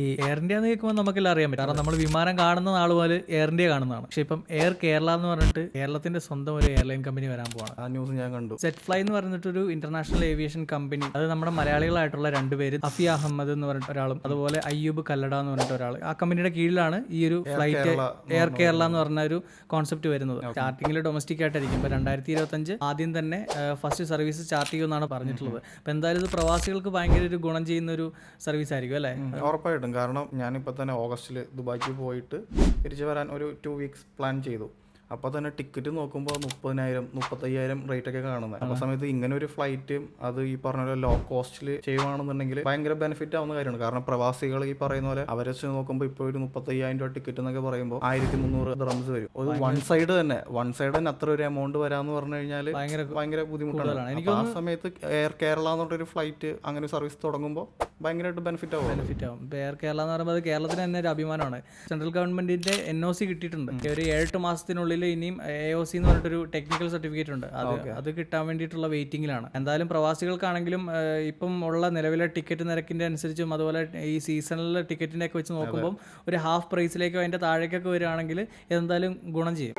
ഈ air India എന്ന് കേൾക്കുമ്പോൾ നമുക്കെല്ലാം അറിയാൻ പറ്റും. കാരണം നമ്മൾ വിമാനം കാണുന്ന നാൾ പോലെ എയർ ഇന്ത്യ കാണുന്നതാണ്. പക്ഷെ ഇപ്പം എയർ കേരള എന്ന് പറഞ്ഞിട്ട് കേരളത്തിന്റെ സ്വന്തം ഒരു എയർലൈൻ കമ്പനി വരാൻ പോവാണ്. ആ ന്യൂസ് ഞാൻ കണ്ടു. സെറ്റ് ഫ്ലൈ എന്ന് പറഞ്ഞിട്ടൊരു ഇന്റർനാഷണൽ ഏവിയേഷൻ കമ്പനി അത് നമ്മുടെ മലയാളികളായിട്ടുള്ള രണ്ടുപേര് അഫി അഹമ്മദ് എന്ന് പറഞ്ഞിട്ട് ഒരാളും അതുപോലെ അയ്യൂബ് കല്ലട എന്ന് പറഞ്ഞിട്ട് ഒരാൾ ആ കമ്പനിയുടെ കീഴിലാണ് ഈ ഒരു ഫ്ലൈറ്റ് എയർ കേരള എന്ന് പറഞ്ഞ ഒരു കോൺസെപ്റ്റ് വരുന്നത്. സ്റ്റാർട്ടിങ്ങിൽ ഡൊമസ്റ്റിക് ആയിട്ടായിരിക്കും. ഇപ്പൊ രണ്ടായിരത്തി ഇരുപത്തഞ്ച് ആദ്യം തന്നെ ഫസ്റ്റ് സർവീസ് സ്റ്റാർട്ട് ചെയ്യുമെന്നാണ് പറഞ്ഞിട്ടുള്ളത്. അപ്പൊ എന്തായാലും ഇത് പ്രവാസികൾക്ക് ഭയങ്കര ഒരു ഗുണം ചെയ്യുന്ന ഒരു സർവീസ് ആയിരിക്കും അല്ലേ? ഉം, ഉറപ്പായിട്ടും കാരണം ഞാനിപ്പോൾ തന്നെ ഓഗസ്റ്റിൽ ദുബായിക്ക് പോയിട്ട് തിരിച്ചു വരാൻ ഒരു ടു വീക്സ് പ്ലാൻ ചെയ്തു. അപ്പോൾ തന്നെ ടിക്കറ്റ് നോക്കുമ്പോൾ മുപ്പതിനായിരം മുപ്പത്തയ്യായിരം റേറ്റ് ഒക്കെ കാണുന്നത് ആ സമയത്ത് ഇങ്ങനെ ഒരു ഫ്ലൈറ്റ് അത് ഈ പറഞ്ഞ പോലെ ലോ കോസ്റ്റിൽ ചെയ്യുവാണെന്നുണ്ടെങ്കിൽ ഭയങ്കര ബെനിഫിറ്റ് ആവുന്ന കാര്യമാണ്. കാരണം പ്രവാസികൾ ഈ പറയുന്ന പോലെ അവരെ വെച്ച് നോക്കുമ്പോൾ ഇപ്പോൾ ഒരു മുപ്പത്തയ്യായിരം രൂപ ടിക്കറ്റ് എന്നൊക്കെ പറയുമ്പോൾ ആയിരത്തി മുന്നൂറ് ഡ്രംസ് വരും. ഒരു വൺ സൈഡ് തന്നെ. വൺ സൈഡ് തന്നെ അത്ര ഒരു എമൗണ്ട് വരാന്ന് പറഞ്ഞു കഴിഞ്ഞാൽ ഭയങ്കര ഭയങ്കര ബുദ്ധിമുട്ടാണ്. എനിക്ക് ആ സമയത്ത് എയർ കേരള എന്ന് പറഞ്ഞൊരു ഫ്ലൈറ്റ് അങ്ങനെ സർവീസ് തുടങ്ങുമ്പോൾ ഭയങ്കരമായിട്ട് ബെനിഫിറ്റ് ആവും. ബെനിഫിറ്റ് ആവും. എയർ കേരള എന്ന് പറയുമ്പോൾ അത് കേരളത്തിന് തന്നെ ഒരു അഭിമാനമാണ്. സെൻട്രൽ ഗവൺമെന്റിന്റെ എൻ ഒ സി കിട്ടിയിട്ടുണ്ട്. ഒരു ഏഴെട്ട് മാസത്തിനുള്ളിൽ ഇനിയും എ ഒ സി എന്ന് പറഞ്ഞിട്ടൊരു ടെക്നിക്കൽ സർട്ടിഫിക്കറ്റ് ഉണ്ട്. അത് അത് കിട്ടാൻ വേണ്ടിയിട്ടുള്ള വെയിറ്റിംഗിലാണ് എന്തായാലും പ്രവാസികൾക്കാണെങ്കിലും ഇപ്പം ഉള്ള നിലവിലെ ടിക്കറ്റ് നിരക്കിന്റെ അനുസരിച്ചും അതുപോലെ ഈ സീസണിലെ ടിക്കറ്റിനെ ഒക്കെ വെച്ച് നോക്കുമ്പോൾ ഒരു ഹാഫ് പ്രൈസിലേക്കോ അതിന്റെ താഴേക്കൊക്കെ വരികയാണെങ്കിൽ എന്തായാലും ഗുണം ചെയ്യും.